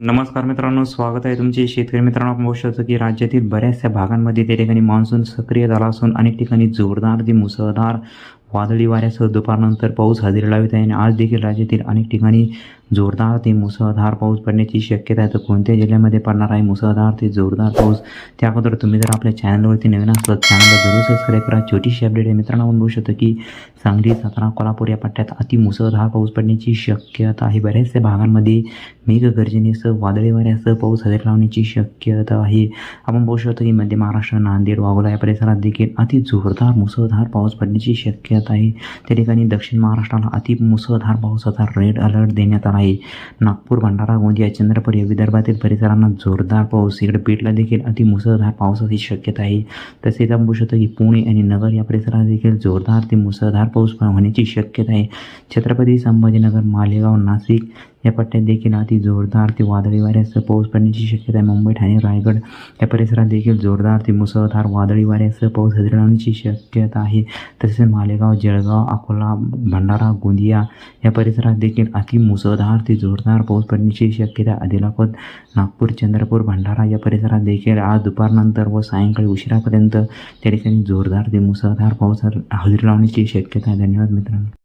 नमस्कार मित्रांनो स्वागत आहे तुमचे शेतकरी मित्रांनो. आपण बघू शकतो की राज्यातील बऱ्याचशा भागांमध्ये त्या ठिकाणी मान्सून सक्रिय झाला असून अनेक ठिकाणी जोरदार ते मुसळधार वादळी वाऱ्यासह दुपारनंतर पाऊस हजेरी लावित आहे. आणि आज देखील राज्यातील अनेक ठिकाणी जोरदार ते मुसळधार पाऊस पडण्याची शक्यता आहे. तर कोणत्या जिल्ह्यामध्ये पडणार आहे? मुसळधार ते जोरदार पाऊस. त्या अगोदर तुम्ही जर आपल्या चॅनलवरती नवीन असलात चॅनलला जरूर सबस्क्राईब करा. छोटीशी अपडेट आहे. मित्रांनो आपण बघू शकतो की सांगली सातारा कोल्हापूर या पट्ट्यात अति मुसळधार पाऊस पडण्याची शक्यता आहे. बऱ्याचशा भागांमध्ये मेघगर्जनेसह वादळी वाऱ्यासह पाऊस हजेर लावण्याची शक्यता आहे. आपण बघू शकतो की मध्य महाराष्ट्र नांदेड वाघोला या परिसरात देखील अति जोरदार मुसळधार पाऊस पडण्याची शक्यता आहे. त्या ठिकाणी दक्षिण महाराष्ट्राला अति मुसळधार पावसाचा रेड अलर्ट देण्यात आला आहे नागपूर भंडारा गोंदिया चंद्रपूर या विदर्भातील परिसरांना जोरदार पाऊस. इकडे पेटला देखील अति मुसळधार पावसाची शक्यता आहे. तसेच आपण बघू शकतो की पुणे आणि नगर या परिसरात देखील जोरदार ते मुसळधार पाऊस होण्याची शक्यता आहे. छत्रपती संभाजीनगर मालेगाव नाशिक या पट्ट्यात देखील अति जोरदार ते वादळी वाऱ्यासह पाऊस पडण्याची शक्यता आहे. मुंबई ठाणे रायगड या परिसरात देखील जोरदार ते मुसळधार वादळी वाऱ्यासह पाऊस हजेरी लावण्याची शक्यता आहे. तसेच मालेगाव जळगाव अकोला भंडारा गोंदिया या परिसरात देखील अति मुसळधार ते जोरदार पाऊस पडण्याची शक्यता आदिलाबाद नागपूर चंद्रपूर भंडारा या परिसरात देखील आज दुपारनंतर व सायंकाळी उशिरापर्यंत त्या ठिकाणी जोरदार ते मुसळधार पाऊस हजेरी लावण्याची शक्यता आहे. धन्यवाद मित्रांनो.